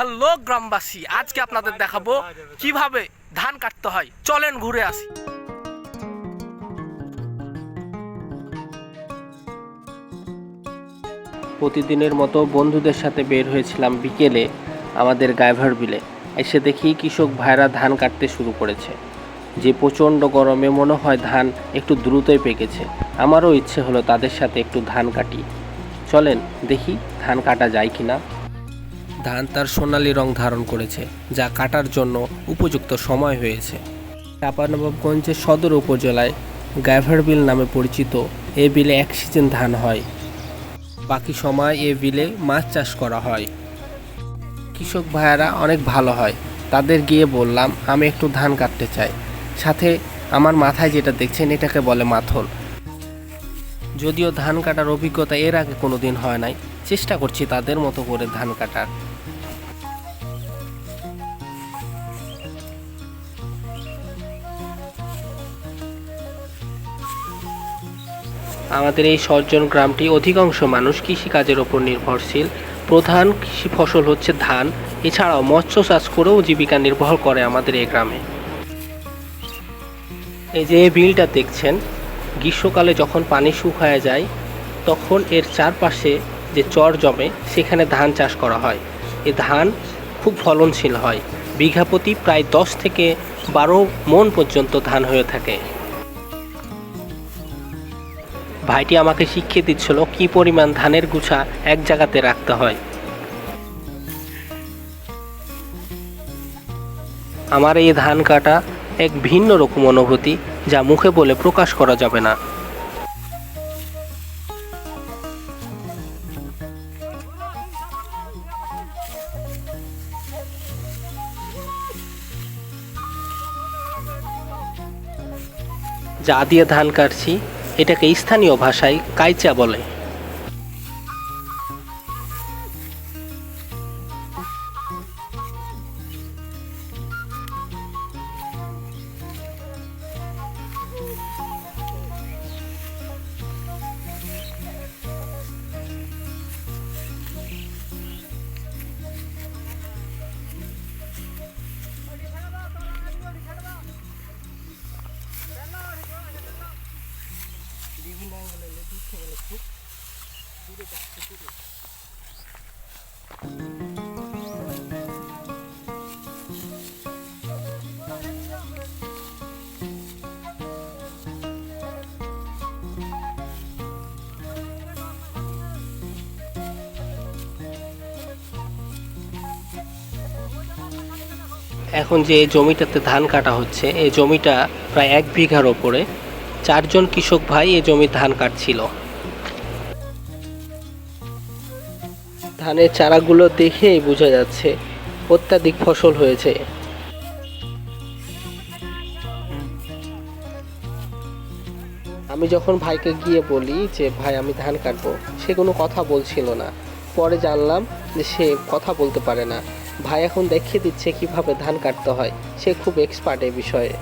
Hello গ্রামবাসী, আজকে আপনাদের দেখাবো কীভাবে ধান কাটতে হয়। চলেন ঘুরে আসি। প্রতিদিনের মতো বন্ধুদের সাথে বের হয়েছিলাম বিকেলে আমাদের গাইভার বিলে। এসে দেখি কৃষক ভাইরা ধান কাটতে শুরু করেছে। যে প্রচণ্ড গরমে মনে হয় ধান একটু দ্রুতই পেকেছে। আমারও ইচ্ছে হলো তাদের সাথে একটু ধান কাটি। চলেন দেখি ধান কাটা যায় কি না ধান তার সোনালী রং ধারণ করেছে, যা কাটার জন্য উপযুক্ত সময় হয়েছে। চাঁপানবাবগঞ্জের সদর উপজেলায় গাইভার বিল নামে পরিচিত এ বিলে এক সিজন ধান হয়। বাকি সময় এ বিলে মাছ চাষ করা হয়। কৃষক ভাইয়ারা অনেক ভালো হয়। তাদের গিয়ে বললাম, আমি একটু ধান কাটতে চাই। সাথে আমার মাথায় যেটা দেখছেন, এটাকে বলে মাথন। যদিও ধান কাটার অভিজ্ঞতা এর আগে কোনো দিন হয় নাই, চেষ্টা করছি তাদের মতো করে ধান কাটার। আমাদের এই সজ্জন গ্রামটি অধিকাংশ মানুষ কৃষিকাজের ওপর নির্ভরশীল। প্রধান কৃষি ফসল হচ্ছে ধান, এছাড়াও মৎস্য চাষ করেও জীবিকা নির্ভর করে আমাদের এই গ্রামে। এই যে বিলটা দেখছেন গ্রীষ্মকালে যখন পানি শুকায় যায়, তখন এর চারপাশে যে চর জমে, সেখানে ধান চাষ করা হয়। এ ধান খুব ফলনশীল হয়। বিঘা প্রতি প্রায় দশ থেকে বারো মন পর্যন্ত ধান হয়ে থাকে। ভাইটি আমাকে শিখিয়ে দিচ্ছিল কি পরিমাণ ধানের গুছা এক জায়গাতে রাখতে হয়। আমার এই ধান কাটা এক ভিন্ন রকম অনুভূতি যা মুখে বলে প্রকাশ করা যাবে না। যা দিয়ে ধান কাটছি, এটাকে স্থানীয় ভাষায় কাইচা বলে। এখন যে জমিটাতে ধান কাটা হচ্ছে এই জমিটা প্রায় এক বিঘার ওপরে। চারজন কৃষক ভাই এই জমির ধান কাটছিল। ধানের চারাগুলো দেখেই বোঝা যাচ্ছে অত্যাধিক ফসল হয়েছে। আমি যখন ভাইকে গিয়ে বলি যে, ভাই, আমি ধান কাটবো, সে কোনো কথা বলছিল না। পরে জানলাম যে, সে কথা বলতে পারে না। ভাই এখন দেখিয়ে দিচ্ছে কীভাবে ধান কাটতে হয়। সে খুব এক্সপার্ট এই বিষয়ে।